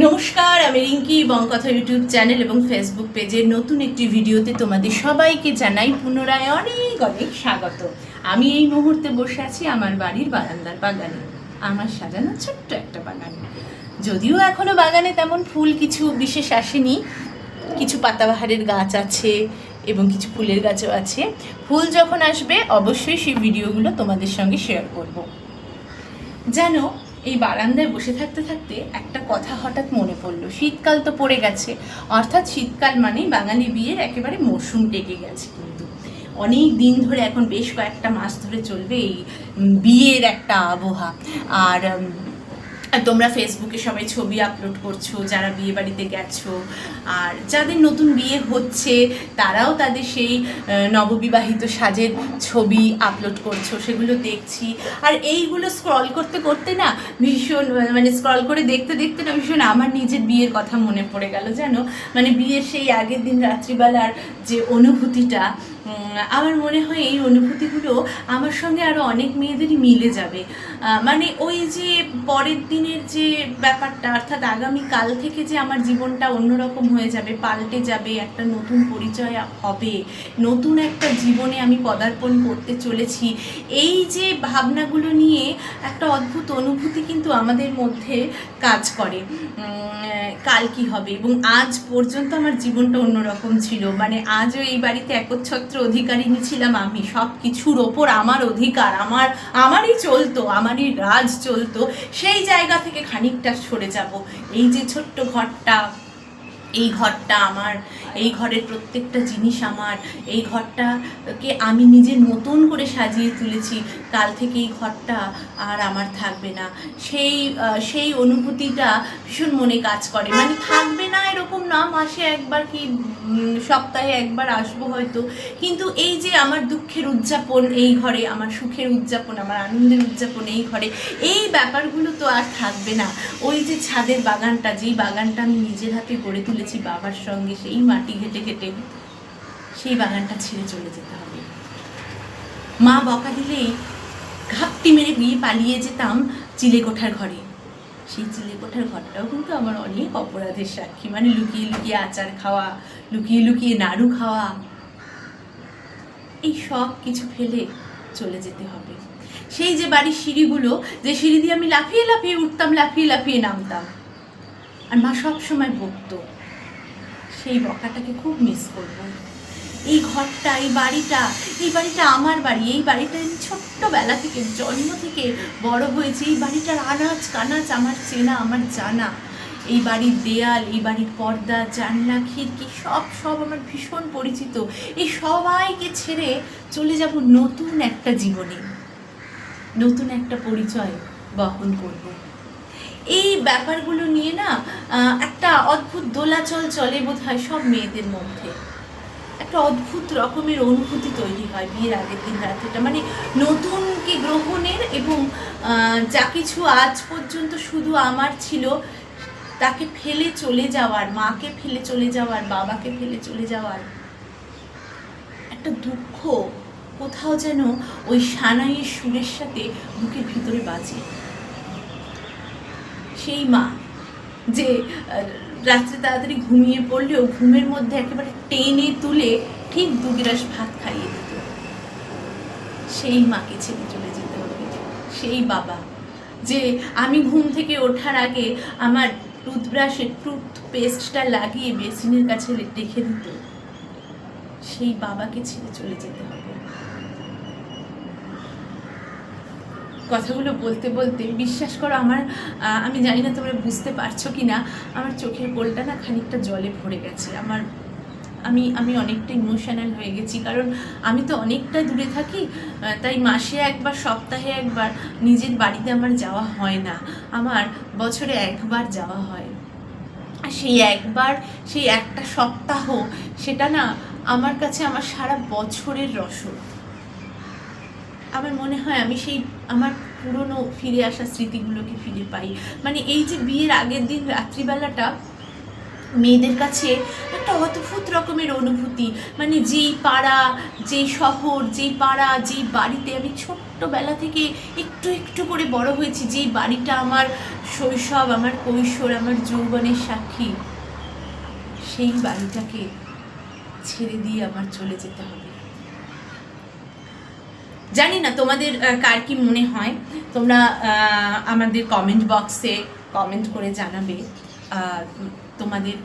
নমস্কার, আমি রিঙ্কি বঙ্কথা ইউটিউব চ্যানেল এবং ফেসবুক পেজের নতুন একটি ভিডিওতে তোমাদের সবাইকে জানাই পুনরায় অনেক অনেক স্বাগত। আমি এই মুহূর্তে বসে আছি আমার বাড়ির বারান্দার বাগানে, আমার সাজানো ছোট্ট একটা বাগান। যদিও এখনও বাগানে তেমন ফুল কিছু বিশেষ আসেনি, কিছু পাতাবাহারের গাছ আছে এবং কিছু ফুলের গাছও আছে। ফুল যখন আসবে, অবশ্যই সেই ভিডিওগুলো তোমাদের সঙ্গে শেয়ার করব। জানো এই বারান্দায় বসে থাকতে থাকতে একটা কথা হঠাৎ মনে পড়ল। শীতকাল তো পড়ে গেছে। অর্থাৎ শীতকাল মানেই বাঙালি বিয়ের একেবারে মরশুম ডেকে গেছে কিন্তু। অনেক দিন ধরে এখন বেশ কয়েকটা মাস ধরে চলবে এই বিয়ের একটা আবহাওয়া। আর তোমরা ফেসবুকে সবাই ছবি আপলোড করছ, যারা বিয়ে বাড়িতে গেছো, আর যাদের নতুন বিয়ে হচ্ছে, তারাও তাদের সেই নববিবাহিত সাজের ছবি আপলোড করছ, সেগুলো দেখছি। আর এইগুলো স্ক্রল করতে করতে না ভীষণ মানে স্ক্রল করে দেখতে দেখতে না ভীষণ আমার নিজের বিয়ের কথা মনে পড়ে গেল, জানো? মানে বিয়ের সেই আগের দিন রাত্রিবেলার যে অনুভূতিটা আমার মনে হয় এই অনুভূতিগুলো আমার সঙ্গে আরও অনেক মেয়েদেরই মিলে যাবে। মানে ওই যে পরের দিনের যে ব্যাপারটা, অর্থাৎ আগামী কাল থেকে যে আমার জীবনটা অন্যরকম হয়ে যাবে, পাল্টে যাবে, একটা নতুন পরিচয় হবে, নতুন একটা জীবনে আমি পদার্পণ করতে চলেছি, এই যে ভাবনাগুলো নিয়ে একটা অদ্ভুত অনুভূতি কিন্তু আমাদের মধ্যে কাজ করে। কাল কি হবে? এবং আজ পর্যন্ত আমার জীবনটা অন্যরকম ছিল। মানে আজও এই বাড়িতে একচ্ছত্র অধিকারিণী ছিলাম আমি। সব কিছুর ওপর আমার অধিকার, আমার, আমারই চলতো, আমারই রাজ চলতো। সেই জায়গা থেকে খানিকটা সরে যাব। এই যে ছোট্ট ঘরটা এই ঘরটা আমার, এই ঘরের প্রত্যেকটা জিনিস আমার, এই ঘরটাকে আমি নিজের নতুন করে সাজিয়ে তুলেছি, কাল থেকে এই ঘরটা আর আমার থাকবে না। সেই সেই অনুভূতিটা ভীষণ মনে কাজ করে। মানে থাকবে না এরকম না, মাসে একবার কি সপ্তাহে একবার আসব হয়তো। কিন্তু এই যে আমার দুঃখের উদযাপন এই ঘরে, আমার সুখের উদযাপন, আমার আনন্দের উদযাপন এই ঘরে, এই ব্যাপারগুলো তো আর থাকবে না। ওই যে ছাদের বাগানটা, যেই বাগানটা আমি নিজের হাতে গড়ে তুলেছি বাবার সঙ্গে সেই মাটি ঘেটে ঘেটে, সেই বাগানটা ছেড়ে চলে যেতে হবে। মা বকা দিলেই ঘাপটি মেরে বিয়ে পালিয়ে যেতাম চিলে কোঠার ঘরে। সেই চিলে কোঠার ঘরটাও কিন্তু আমার অনেক অপরাধের সাক্ষী মানে লুকিয়ে লুকিয়ে আচার খাওয়া, লুকিয়ে লুকিয়ে নাড়ু খাওয়া, এই সব কিছু ফেলে চলে যেতে হবে। সেই যে বাড়ির সিঁড়িগুলো, যে সিঁড়ি দিয়ে আমি লাফিয়ে লাফিয়ে উঠতাম, লাফিয়ে লাফিয়ে নামতাম। আর মা সব সময় বকতো সেই বকাটাকে খুব মিস করব। এই ঘরটা, এই বাড়িটা এই বাড়িটা আমার বাড়ি, এই বাড়িটা আমি ছোট্টবেলা থেকে, জন্ম থেকে বড় হয়েছে। এই বাড়িটার আনাজ, কানাজ আমার চেনা, আমার জানা। এই বাড়ির দেয়াল, এই বাড়ির পর্দা, জানলা, খিড়কি, সব সব আমার ভীষণ পরিচিত। এই সবাইকে ছেড়ে চলে যাব নতুন একটা জীবনে। নতুন একটা পরিচয় বহন করব। এই ব্যাপারগুলো নিয়ে না একটা অদ্ভুত দোলাচল চলে বোধ হয় সব মেয়েদের মধ্যে। একটা অদ্ভুত রকমের অনুভূতি তৈরি হয় বিয়ের আগের দিন রাত্রিটা। মানে নতুনকে গ্রহণের এবং যা কিছু আজ পর্যন্ত শুধু আমার ছিল, তাকে ফেলে চলে যাওয়ার, মাকে ফেলে চলে যাওয়ার, বাবাকে ফেলে চলে যাওয়ার, একটা দুঃখ কোথাও যেন ওই সানাইয়ের সুরের সাথে বুকের ভিতরে বাজে। সেই মা যে রাত্রে তাড়াতাড়ি ঘুমিয়ে পড়লেও ঘুমের মধ্যে একেবারে টেনে তুলে ঠিক দু গ্লাস ভাত খাইয়ে দিত। সেই মাকে ছেড়ে চলে যেতে হবে। সেই বাবা যে, আমি ঘুম থেকে ওঠার আগে আমার টুথব্রাশের টুথপেস্টটা লাগিয়ে বেসিনের কাছে রেখে দিত। সেই বাবাকে ছেড়ে চলে যেতে হবে। কথাগুলো বলতে বলতে বিশ্বাস করো আমার আমি জানি না তোমরা বুঝতে পারছ কি না আমার চোখের কোলটা না খানিকটা জলে ভরে গেছে। আমার, আমি আমি অনেকটা ইমোশনাল হয়ে গেছি, কারণ আমি তো অনেকটা দূরে থাকি তাই মাসে একবার, সপ্তাহে একবার নিজের বাড়িতে আমার যাওয়া হয় না। আমার বছরে একবার যাওয়া হয়। সেই একবার, সেই একটা সপ্তাহ, সেটা না আমার কাছে আমার সারা বছরের রসদ। আমার মনে হয় আমি সেই আমার পুরনো ফিরে আসা স্মৃতিগুলোকে ফিরে পাই। মানে এই যে বিয়ের আগের দিন রাত্রিবেলাটা, মেয়েদের কাছে একটা অদ্ভুত রকমের অনুভূতি। মানে যেই পাড়া, যেই শহর, যেই পাড়া, যেই বাড়িতে আমি ছোট্টবেলা থেকে একটু একটু করে বড় হয়েছি, যেই বাড়িটা আমার শৈশব, আমার কৈশোর, আমার যৌবনের সাক্ষী সেই বাড়িটাকে ছেড়ে দিয়ে আমার চলে যেতে হবে। জানি না তোমাদের কার কি মনে হয়। তোমরা আমাদের কমেন্ট বক্সে কমেন্ট করে জানাবে তোমাদের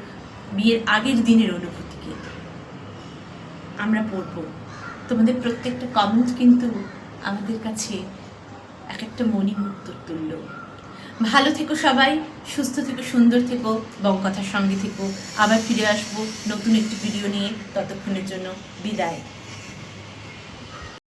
বিয়ের আগের দিনের অনুভূতি কি। আমরা পড়ব। তোমাদের প্রত্যেকটা কমেন্ট কিন্তু আমাদের কাছে এক একটা মণিমুক্তর তুল্য ভালো থেকো সবাই, সুস্থ থেকো, সুন্দর থেকো বঙ্কথার সঙ্গে থেকো। আবার ফিরে আসব নতুন একটি ভিডিও নিয়ে। ততক্ষণের জন্য বিদায়।